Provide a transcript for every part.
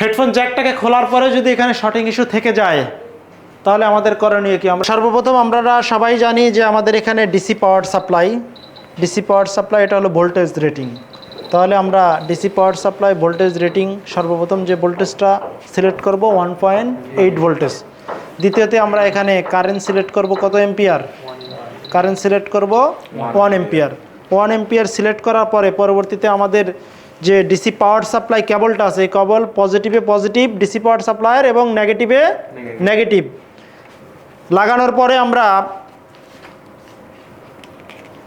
Headphone জ্যাকটাকে খোলার পরে যদি এখানে শর্টিং ইস্যু থেকে যায়, তাহলে আমাদের করণীয় কি? আমরা সর্বপ্রথম আমরা সবাই জানি যে আমাদের এখানে DC power supply DC power supply এটা হলো ভোল্টেজ রেটিং তাহলে আমরা DC power supply voltage rating সর্বপ্রথম যে ভোল্টেজটা সিলেক্ট করব ওয়ান পয়েন্ট এইট ভোল্টেজ দ্বিতীয়তে আমরা এখানে কারেন্ট সিলেক্ট করব কত এম্পিয়ার কারেন্ট সিলেক্ট করব one ampere one ampere select করার পরে পরবর্তীতে আমাদের যে ডিসি পাওয়ার সাপ্লাই কেবলটা আছে এই কেবল পজিটিভে পজিটিভ ডিসি পাওয়ার সাপ্লায়ার এবং নেগেটিভে নেগেটিভ লাগানোর পরে আমরা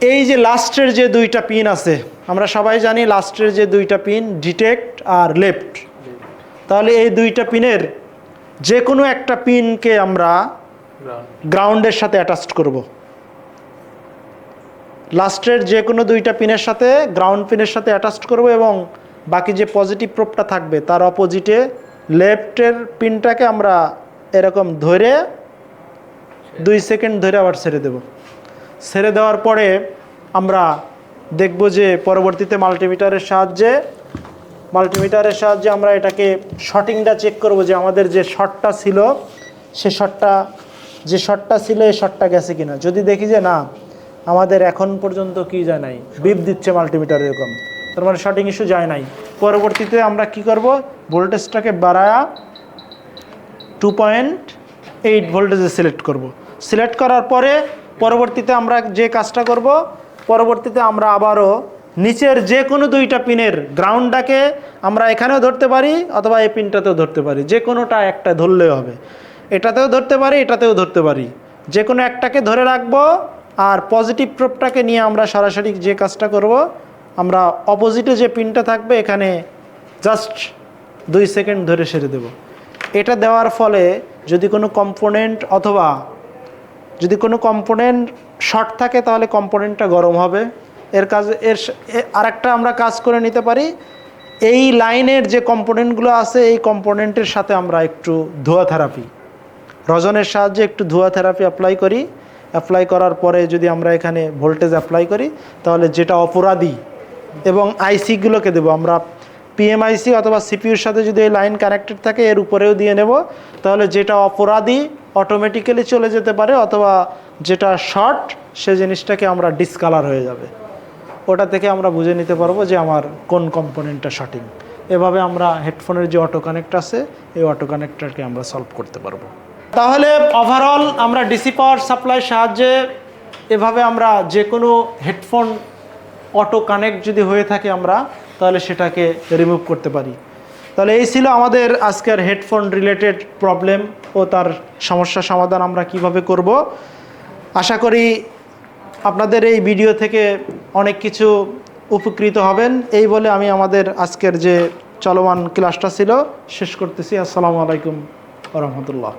এই যে লাস্টের যে দুইটা পিন আছে আমরা সবাই জানি লাস্টের যে দুইটা পিন ডিটেক্ট আর লেফট তাহলে এই দুইটা পিনের যে কোনো একটা পিনকে আমরা গ্রাউন্ডের সাথে অ্যাটাচড করব। লাস্টের যে কোনো দুইটা পিনের সাথে গ্রাউন্ড পিনের সাথে অ্যাটাচড করব এবং বাকি যে পজিটিভ প্রোপটা থাকবে, তার অপোজিটে লেফটের পিনটাকে আমরা এরকম ধরে দুই সেকেন্ড ধরে আবার ছেড়ে দেব। ছেড়ে দেওয়ার পরে আমরা দেখব যে পরবর্তীতে মাল্টিমিটারের সাহায্যে মাল্টিমিটারের সাহায্যে আমরা এটাকে শটিংটা চেক করব যে আমাদের যে শটটা ছিল, সে শটটা যে শটটা ছিল, এই শটটা গেছে কিনা। যদি দেখি যে না আমাদের এখন পর্যন্ত কি যায় নাই? বিপ দিচ্ছে মাল্টিমিটার এরকম। তার মানে শর্টিং ইস্যু যায় নাই। পরবর্তীতে আমরা কি করব? ভোল্টেজটাকে বাড়ায়া টু পয়েন্ট এইট ভোল্টেজে সিলেক্ট করব। সিলেক্ট করার পরে পরবর্তীতে আমরা যে কাজটা করব, পরবর্তীতে আমরা আবারও নিচের যে কোনো দুইটা পিনের গ্রাউন্ডটাকে আমরা এখানেও ধরতে পারি অথবা এই পিনটাতেও ধরতে পারি। যে কোনোটা একটা ধরলেও হবে। এটাতেও ধরতে পারি, এটাতেও ধরতে পারি। যে কোনো একটাকে ধরে রাখব আর পজিটিভ প্রোপটাকে নিয়ে আমরা সরাসরি যে কাজটা করব, আমরা অপোজিটে যে পিনটা থাকবে, এখানে জাস্ট দুই সেকেন্ড ধরে সেরে দেব। এটা দেওয়ার ফলে যদি কোনো কম্পোনেন্ট অথবা যদি কোনো কম্পোনেন্ট শর্ট থাকে, তাহলে কম্পোনেন্টটা গরম হবে। এর কাজ, এর আরেকটা আমরা কাজ করে নিতে পারি। এই লাইনের যে কম্পোনেন্টগুলো আছে, এই কম্পোনেন্টের সাথে আমরা একটু ধোয়া থেরাপি রজনের সাহায্যে একটু ধোয়া থেরাপি অ্যাপ্লাই করি। অ্যাপ্লাই করার পরে যদি আমরা এখানে ভোল্টেজ অ্যাপ্লাই করি, তাহলে যেটা অপরাধী এবং আইসিগুলোকে দেবো, আমরা পিএমআইসি অথবা সিপিউর সাথে যদি এই লাইন কানেক্টেড থাকে, এর উপরেও দিয়ে নেব, তাহলে যেটা অপরাধী অটোমেটিক্যালি চলে যেতে পারে, অথবা যেটা শর্ট সে জিনিসটাকে আমরা ডিসকালার হয়ে যাবে। ওটা থেকে আমরা বুঝে নিতে পারব যে আমার কোন কম্পোনেন্টটা শর্টিং এভাবে আমরা হেডফোনের যে অটো কানেক্ট আছে, এই অটো কানেক্টরকে আমরা সলভ করতে পারব। তাহলে ওভারঅল আমরা ডিসি পাওয়ার সাপ্লাই সাহায্যে এভাবে আমরা যে কোনো হেডফোন অটো কানেক্ট যদি হয়ে থাকে আমরা, তাহলে সেটাকে রিমুভ করতে পারি। তাহলে এই ছিল আমাদের আজকের হেডফোন রিলেটেড প্রবলেম ও তার সমস্যা সমাধান আমরা কীভাবে করব। আশা করি আপনাদের এই ভিডিও থেকে অনেক কিছু উপকৃত হবেন। এই বলে আমি আমাদের আজকের যে চলমান ক্লাসটা ছিল, শেষ করতেছি। আসসালামু আলাইকুম রহমতুল্লাহ।